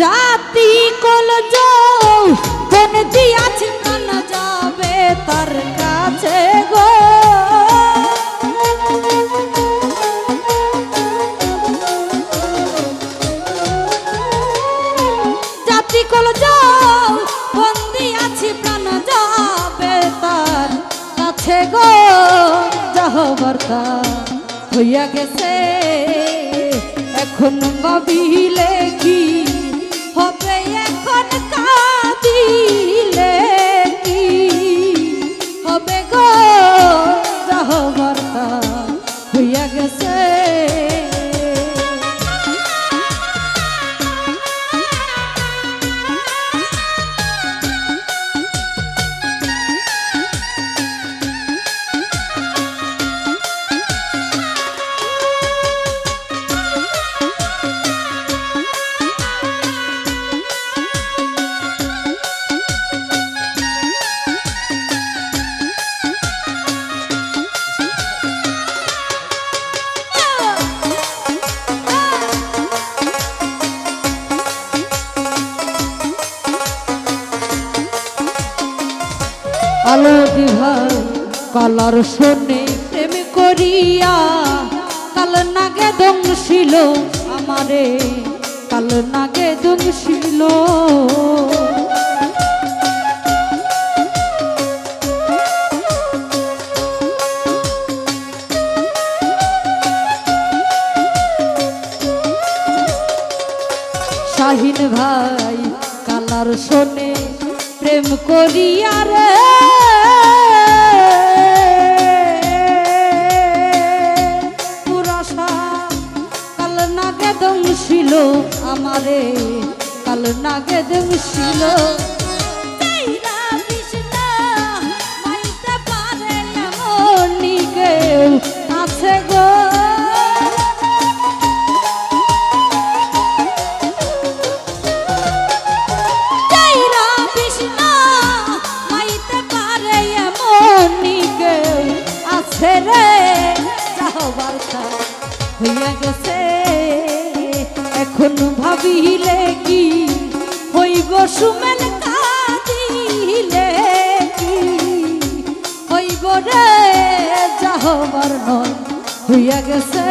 জাতি কল কোন দিয়াছে প্রাণ যাবে তার কাছে গো। যাবে তার কাছে গো। হইয়া গেছে, এখন ভাবিলে কি কালার শোনে প্রেম করিয়া, কাল নাগে দংশিল আমারে, কাল নাগে দংশিল। শাহিন ভাই, কালার শোনে প্রেম করিয়া রে দংশিল আমারে কাল নাগে কেউ আছে গো। রে। যাও বার্তা হইয়া গেছে। এখন ভাবিলে কি? হইব সুমেন কাঁদিলে কি? হইব রে যাহ বর্ণ হইয়া গেছে।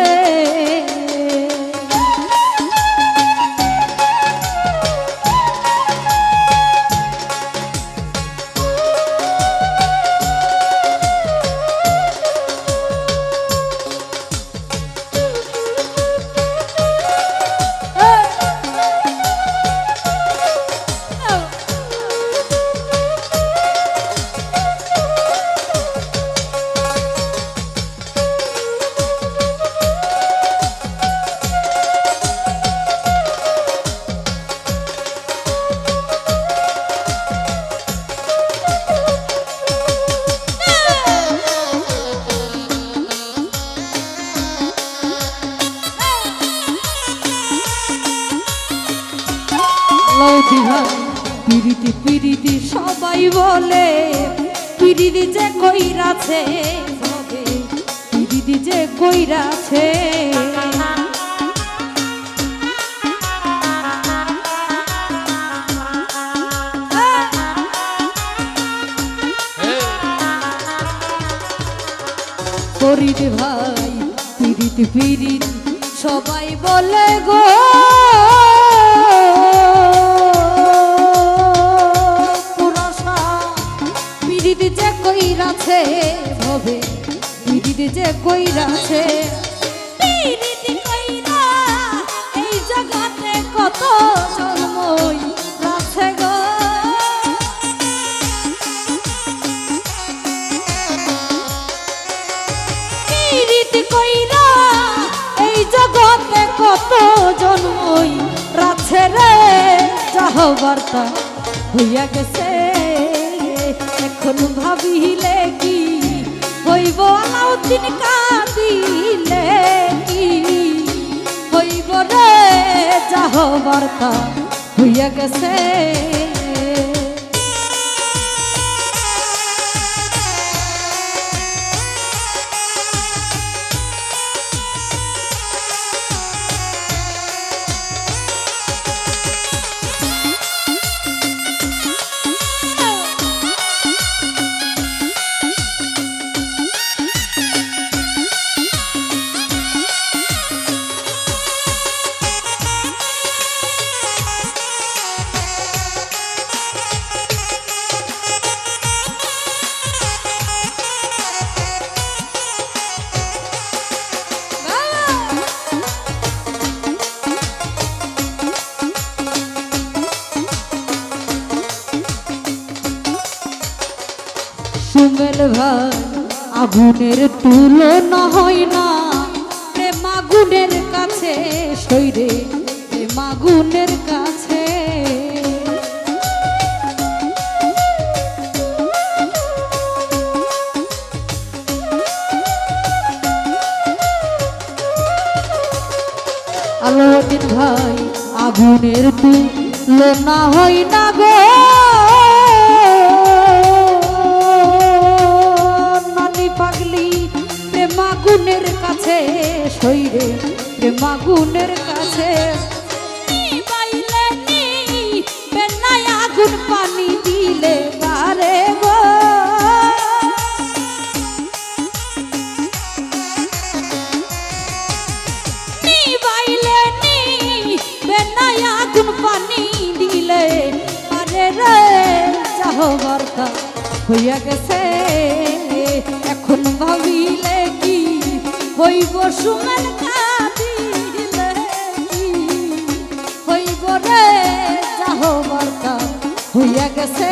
লৌদি ভাই পিরিতি পিরিতি সবাই বলে পিরিতি যে কইরাছে পিরিতি যে কইরাছে। ফরিদ ভাই পিরিত পিরিত সবাই বলে গো কইরাছে হবে পিরিত যে কইরাছে। পিরিত কইরা এই জগতে কত জন্মই আছে গো। পীড়িত কইরা এই জগতে কত জন্মই রাছে রে। যাহ বার্তা হইয়া গেছে। এখন ভাবিলে কি? হইব আলাউদ্দিন কাঁদিলে কি? হইব রে যাহ বার্তা হইয়া গেছে সুমেল ভাই আগুনের তুলনা হয় না। প্রেম আগুনের কাছে শৈরে প্রেম আগুনের কাছে। আলোদিন ভাই, আগুনের তুলনা হয় না গো। প্রেমাগুনের কাছে সইরে প্রেমাগুনের কাছে। আগুন পানি দিলে বারে পানি দিলে রে। হইয়া গেছে, এখন ভাবিলে হইব রে যাহ বার্তা হইয়া গেছে।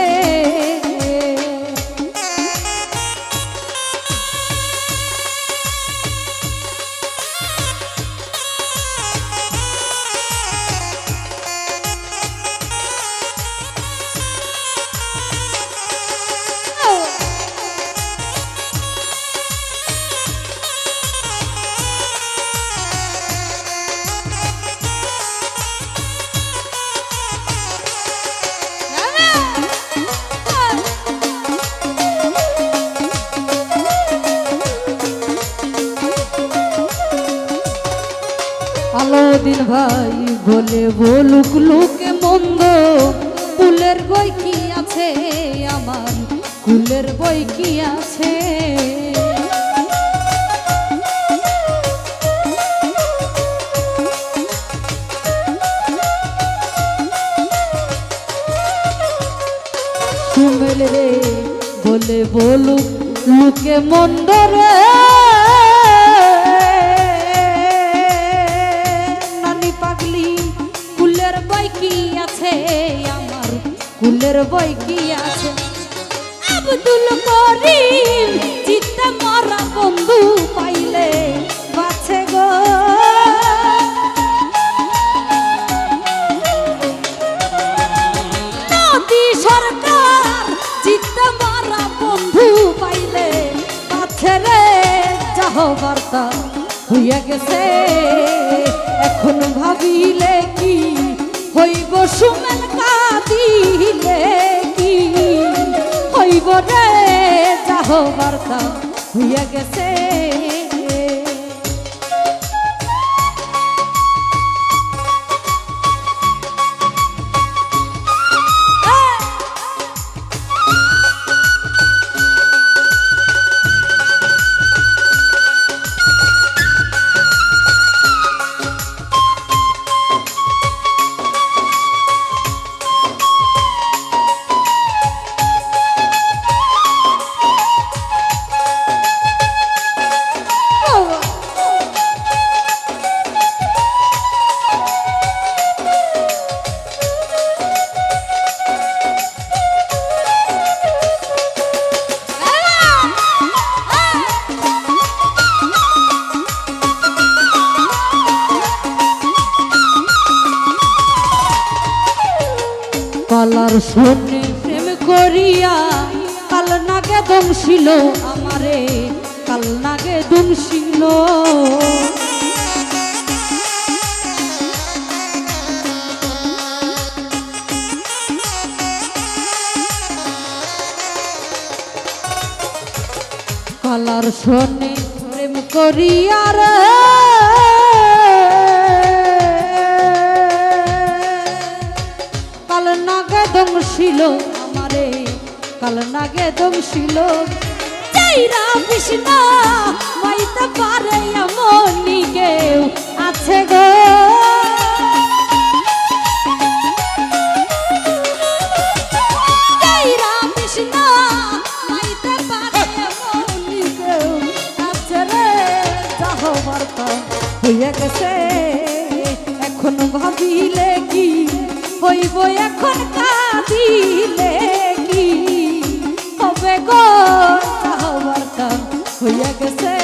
ভাই বলে বলুক, লোকে মন্দ। কুলের বই কি আছে আমার? কুলের বই কি আছে? বলে বলুক, লোকে মন্দ রে। কুলের বই কি আছে? আব্দুল করিম, চিত্তে মরা বন্ধু পাইলে বাছে গো। নদী বার্তা, হইয়া গেছে। এখন ভাবিলে কি হইব সুমেন কাঁদিলে কি? হইব রে যাহ বার্তা হইয়া গেছে। কালার শুনে প্রেম করিয়া, কাল নাগে দমছিল আমারে, কাল নাগে দমছিল কালার শোনে প্রেম করিয়া আমারে, কাল নাগে দমছিল। চাইরা কৃষ্ণ মাইতে পারে এমনি কেউ আছে গো। হইয়া গেছে, এখন ভাবিলে কি হইব? এখন আমার কাম হইয়া গেছে।